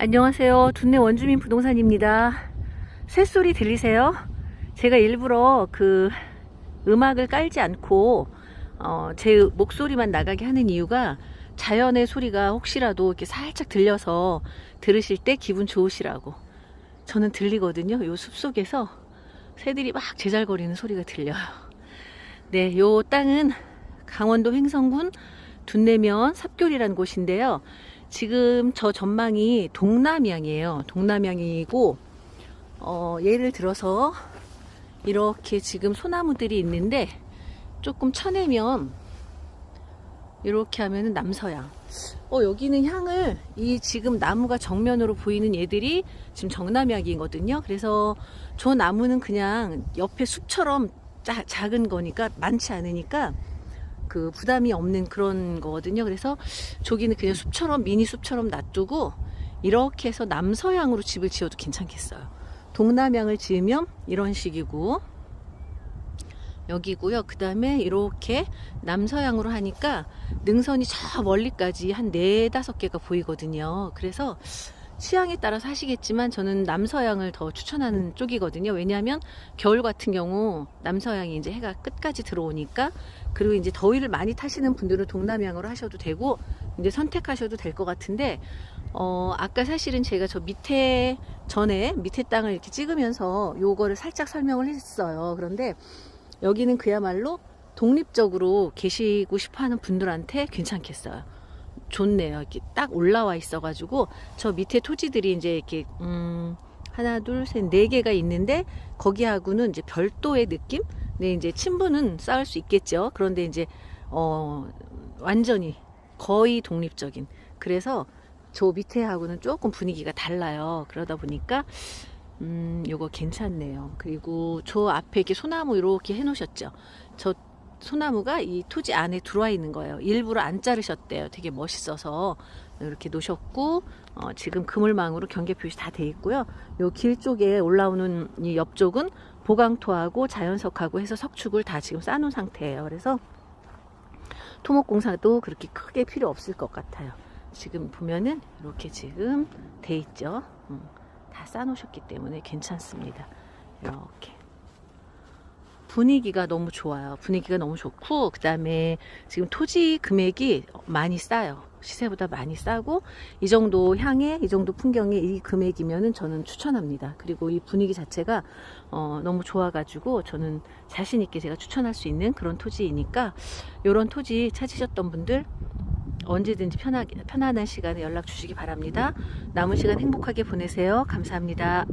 안녕하세요. 둔내 원주민 부동산입니다. 새소리 들리세요? 제가 일부러 그 음악을 깔지 않고 어, 제 목소리만 나가게 하는 이유가 자연의 소리가 혹시라도 이렇게 살짝 들려서 들으실 때 기분 좋으시라고. 저는 들리거든요. 요 숲속에서 새들이 막 제잘거리는 소리가 들려요. 네, 요 땅은 강원도 횡성군 둔내면 삽교리라는 곳인데요. 지금 저 전망이 동남향이에요. 동남향이고, 어, 예를 들어서 이렇게 지금 소나무들이 있는데 조금 쳐내면 이렇게 하면은 남서향. 어, 여기는 향을 이 지금 나무가 정면으로 보이는 얘들이 지금 정남향이거든요. 그래서 저 나무는 그냥 옆에 숲처럼 자- 작은 거니까 많지 않으니까 그 부담이 없는 그런 거거든요. 그래서 저기는 그냥 숲처럼 미니 숲처럼 놔두고 이렇게 해서 남서향으로 집을 지어도 괜찮겠어요. 동남향을 지으면 이런 식이고 여기고요. 그 다음에 이렇게 남서향으로 하니까 능선이 저 멀리까지 한 네다섯 개가 보이거든요. 그래서 취향에 따라서 하시겠지만 저는 남서향을 더 추천하는 쪽이거든요. 왜냐하면 겨울 같은 경우 남서향이 이제 해가 끝까지 들어오니까 그리고 이제 더위를 많이 타시는 분들은 동남향으로 하셔도 되고 이제 선택하셔도 될 것 같은데 어 아까 사실은 제가 저 밑에 전에 밑에 땅을 이렇게 찍으면서 요거를 살짝 설명을 했어요. 그런데 여기는 그야말로 독립적으로 계시고 싶어 하는 분들한테 괜찮겠어요. 좋네요. 이렇게 딱 올라와 있어가지고 저 밑에 토지들이 이제 이렇게 음 하나 둘셋네 개가 있는데 거기하고는 이제 별도의 느낌. 네 이제 친분은 쌓을 수 있겠죠. 그런데 이제 어 완전히 거의 독립적인. 그래서 저 밑에하고는 조금 분위기가 달라요. 그러다 보니까 음 요거 괜찮네요. 그리고 저 앞에 이렇게 소나무 이렇게 해놓으셨죠. 저 소나무가 이 토지 안에 들어와 있는 거예요. 일부러 안 자르셨대요. 되게 멋있어서 이렇게 놓으셨고 어, 지금 그물망으로 경계 표시 다 돼 있고요. 요 길 쪽에 올라오는 이 옆쪽은 보강토하고 자연석하고 해서 석축을 다 지금 쌓아놓은 상태예요. 그래서 토목공사도 그렇게 크게 필요 없을 것 같아요. 지금 보면은 이렇게 지금 돼 있죠. 음, 다 쌓아놓으셨기 때문에 괜찮습니다. 이렇게. 분위기가 너무 좋아요. 분위기가 너무 좋고 그 다음에 지금 토지 금액이 많이 싸요. 시세보다 많이 싸고 이 정도 향에 이 정도 풍경에 이 금액이면은 저는 추천합니다. 그리고 이 분위기 자체가 어, 너무 좋아가지고 저는 자신 있게 제가 추천할 수 있는 그런 토지이니까 이런 토지 찾으셨던 분들 언제든지 편하게 편안한 시간에 연락 주시기 바랍니다. 남은 시간 행복하게 보내세요. 감사합니다.